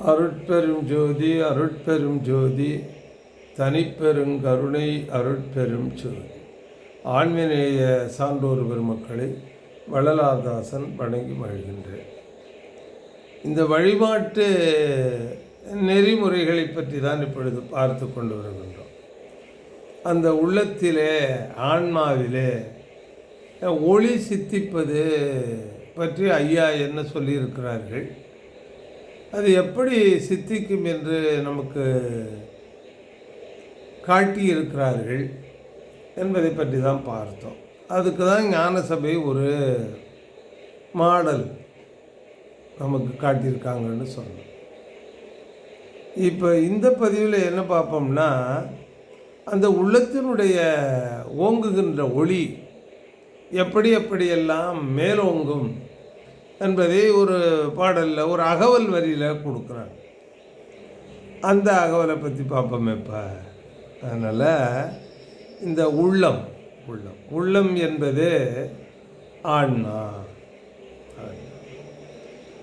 அருட்பெரும் ஜோதி அருட்பெரும் ஜோதி தனிப்பெருங்கருணை அருட்பெரும் ஜோதி. ஆன்மீனேய சான்றோர் பெருமக்களை வள்ளலாதாசன் வணங்கி மகிழ்கின்றேன். இந்த வழிபாட்டு நெறிமுறைகளை பற்றி தான் இப்பொழுது பார்த்து கொண்டு வருகின்றோம். அந்த உள்ளத்திலே ஆன்மாவிலே ஒளி சித்திப்பது பற்றி ஐயா என்ன சொல்லியிருக்கிறார்கள்? அது எப்படி சித்திக்கும் என்று நமக்கு காட்டியிருக்கிறார்கள் என்பதை பற்றி தான் பார்த்தோம். அதுக்கு தான் ஞானசபை ஒரு மாடல் நமக்கு காட்டியிருக்காங்கன்னு சொன்னோம். இப்போ இந்த பதிவில் என்ன பார்ப்போம்னா அந்த உள்ளத்தினுடைய ஓங்குகின்ற ஒளி எப்படி எப்படியெல்லாம் மேலோங்கும் என்பதை ஒரு பாடலில் ஒரு அகவல் வரியில் கொடுக்குறாங்க. அந்த அகவலை பற்றி பார்ப்போமே இப்போ அதனால் இந்த உள்ளம் உள்ளம். உள்ளம் என்பது ஆன்மா.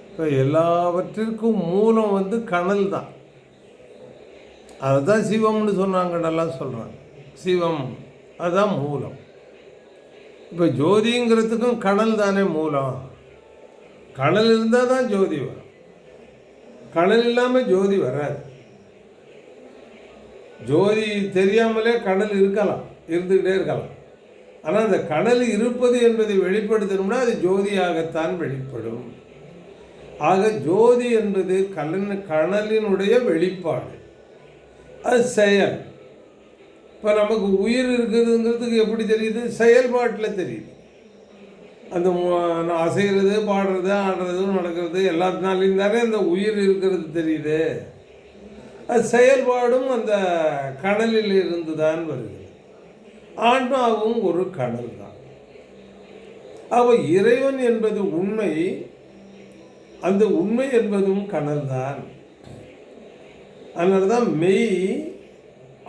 இப்போ எல்லாவற்றிற்கும் மூலம் வந்து கனல் தான். அதுதான் சிவம்னு சொன்னாங்கன்னெல்லாம் சொல்கிறாங்க சிவம் அதுதான் மூலம். இப்போ ஜோதிங்கிறதுக்கும் கனல் தானே மூலம். கடல் இருந்தால் தான் ஜோதி வரும். கடல் இல்லாமல் ஜோதி வராது. ஜோதி தெரியாமலே கடல் இருக்கலாம் இருந்துக்கிட்டே இருக்கலாம். ஆனால் அந்த கடல் இருப்பது என்பதை வெளிப்படுத்தணும்னா அது ஜோதியாகத்தான் வெளிப்படும். ஆக ஜோதி என்பது கலன் கணலினுடைய வெளிப்பாடு. அது செயல். இப்போ நமக்கு உயிர் இருக்குதுங்கிறதுக்கு எப்படி தெரியுது? செயல்பாட்டில் தெரியுது. அந்த அசைகிறது பாடுறது ஆடுறது நடக்கிறது எல்லாத்தினாலையும் தானே அந்த உயிர் இருக்கிறது தெரியுது. அது செயல்பாடும் அந்த கடலில் இருந்து தான் வருகிறது. ஆன்மாவும் ஒரு கடல் தான். அவ இறைவன் என்பது உண்மை அந்த உண்மை என்பதும் கடல் தான். அதனால தான் மெய்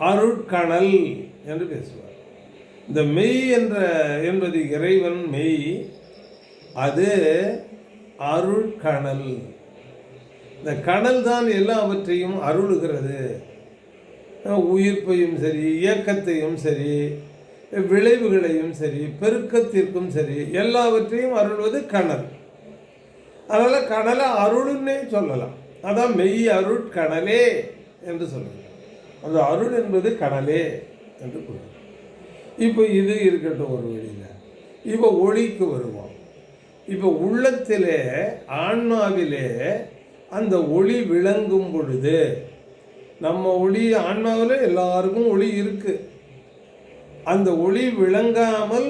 அருட்கணல் என்று பேசுவார். இந்த மெய் என்ற என்பது இறைவன் மெய் அது அருள் கணல் இந்த கடல் தான் எல்லாவற்றையும் அருளுகிறது. உயிர்ப்பையும் சரி இயக்கத்தையும் சரி விளைவுகளையும் சரி பெருக்கத்திற்கும் சரி எல்லாவற்றையும் அருள்வது கணல் அதனால் கடலை அருள்னே சொல்லலாம். அதான் மெய் அருள் கடலே என்று சொல்லலாம் அந்த அருள் என்பது கடலே என்று கூறும் இப்போ இது இருக்கட்டும் ஒரு வழியில். இப்போ ஒளிக்கு வருவோம். இப்போ உள்ளத்திலே ஆன்மாவிலே அந்த ஒளி விளங்கும் பொழுது நம்ம ஒளி ஆன்மாவில் எல்லாருக்கும் ஒளி இருக்குது அந்த ஒளி விளங்காமல்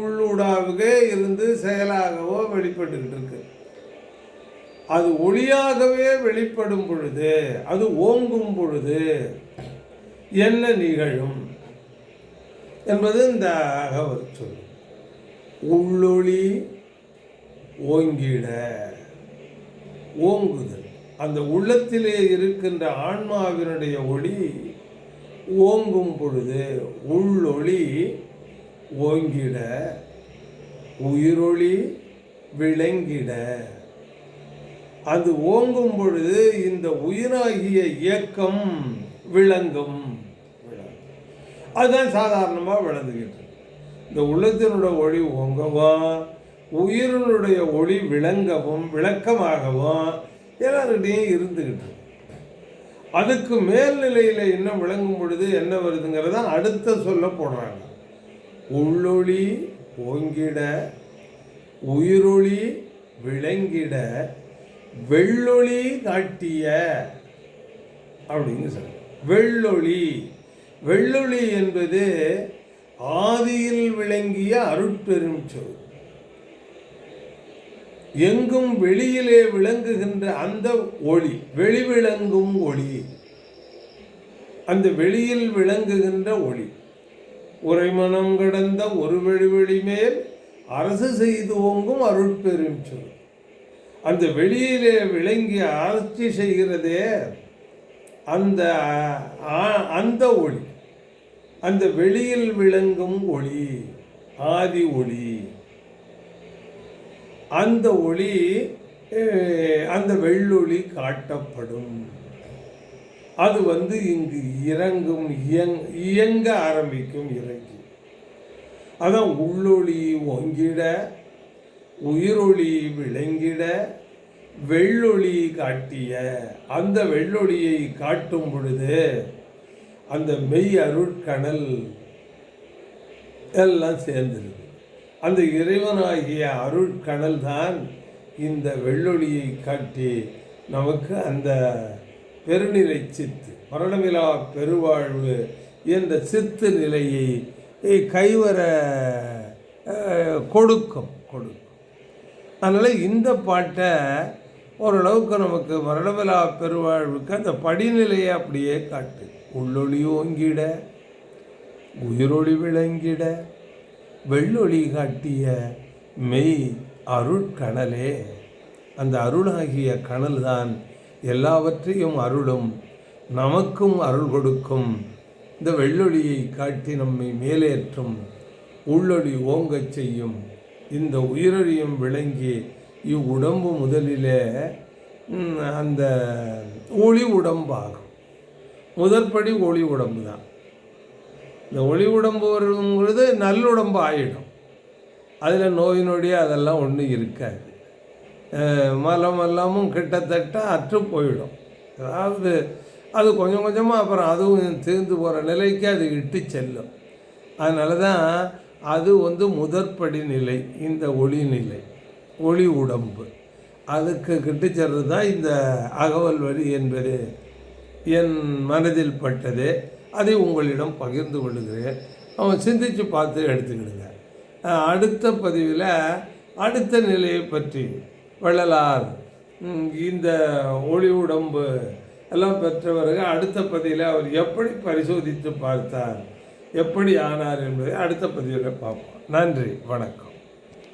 உள்ளூடாகவே இருந்து செயலாகவோ வெளிப்பட்டுக்கிட்டு இருக்கு. அது ஒளியாகவே வெளிப்படும் பொழுது அது ஓங்கும் பொழுது என்ன நிகழும்? என்பது இந்த அகவல் சொல் உள்ளொளி ஓங்கிட ஓங்குதல். அந்த உள்ளத்திலே இருக்கின்ற ஆன்மாவினுடைய ஒளி ஓங்கும் பொழுது உள்ளொளி ஓங்கிட உயிரொளி விளங்கிட. அது ஓங்கும் பொழுது இந்த உயிராகிய இயக்கம் விளங்கும். அதுதான் சாதாரணமாக விளங்குகின்றது இந்த உள்ளத்தினுடைய ஒளி ஓங்கவும் உயிரினுடைய ஒளி விளங்கவும் விளக்கமாகவும் எல்லாருக்கிட்டையும் இருந்துக்கிட்டு அதுக்கு மேல்நிலையில் என்ன விளங்கும் பொழுது என்ன வருதுங்கிறத அடுத்த சொல்ல போடுறாங்க. உள்ளொளி ஓங்கிட உயிரொளி விளங்கிட வெள்ளொளி காட்டிய அப்படின்னு சொல்ல வெள்ளொளி. வெள்ளொளி என்பது ஆதியில் விளங்கிய அருட்பெரும் சொல். எங்கும் வெளியிலே விளங்குகின்ற அந்த ஒளி வெளிவிளங்கும் ஒளி. அந்த வெளியில் விளங்குகின்ற ஒளி. உரைமனம் கடந்த ஒரு வெளிவெளி மேல் அரசு செய்து ஓங்கும் அருட்பெரும் சொல். அந்த வெளியிலே விளங்கி அரசி செய்கிறதே அந்த ஆ- அந்த ஒளி அந்த வெளியில் விளங்கும் ஒளி ஆதி ஒளி அந்த ஒளி அந்த வெள்ளொளி காட்டப்படும். அது வந்து இங்கு இறங்கும் இயங் இயங்க ஆரம்பிக்கும் இறங்கி. அதான் உள்ளொளி ஒங்கிட உயிரொளி விளங்கிட வெள்ளொளி காட்டிய அந்த வெள்ளொளியை காட்டும் பொழுது அந்த மெய் அருட்கணல் எல்லாம் சேர்ந்துருது அந்த இறைவனாகிய அருட்கணல் தான் இந்த வெள்ளொளியை காட்டி நமக்கு அந்த பெருநிலை சித்து மரணமிலா பெருவாழ்வு என்ற சித்து நிலையை கைவர கொடுக்கும் கொடுக்கும். அதனால் இந்த பாட்டை ஓரளவுக்கு நமக்கு மரணமிலா பெருவாழ்வுக்கு அந்த படிநிலையை அப்படியே காட்டு. உள்ளொளி ஓங்கிட உயிரொளி விளங்கிட வெள்ளொளி காட்டிய மெய் அருட்கணலே. அந்த அருளாகிய கணல் தான் எல்லாவற்றையும் அருளும் நமக்கும் அருள் கொடுக்கும். இந்த வெள்ளொளியை காட்டி நம்மை மேலேற்றும் உள்ளொளி ஓங்கச் செய்யும். இந்த உயிரொளியும் விளங்கி இவ்வுடம்பு முதலிலே அந்த ஒளி உடம்பாகும். முதற்படி ஒளி உடம்பு தான். இந்த ஒளி உடம்பு வருங்கிறது நல்லுடம்பு ஆகிடும் அதில் நோய் நொடி அதெல்லாம் ஒன்றும் இருக்காது. மலம் எல்லாமும் கிட்டத்தட்ட அற்று போயிடும். அதாவது அது கொஞ்சம் கொஞ்சமாக அப்புறம் அதுவும் தீர்ந்து போகிற நிலைக்கு அது இட்டு செல்லும். அதனால தான் அது வந்து முதற்படி நிலை இந்த ஒளி நிலை. ஒளி உடம்பு. அதுக்கு கிட்டு செல்றது தான் இந்த அகவல் வழி என்பது. என் மனதில் பட்டது. அதை உங்களிடம் பகிர்ந்து கொள்ளுகிறேன். அவன் சிந்தித்து பார்த்து எடுத்துக்கிடுங்க. அடுத்த பதிவில் அடுத்த நிலையை பற்றி வள்ளலார் இந்த ஒளி உடம்பு எல்லாம் பெற்றவர்கள் அடுத்த பதிவில் அவர் எப்படி பரிசோதித்து பார்த்தார் எப்படி ஆனார் என்பதை அடுத்த பதிவில் பார்ப்போம். நன்றி வணக்கம்.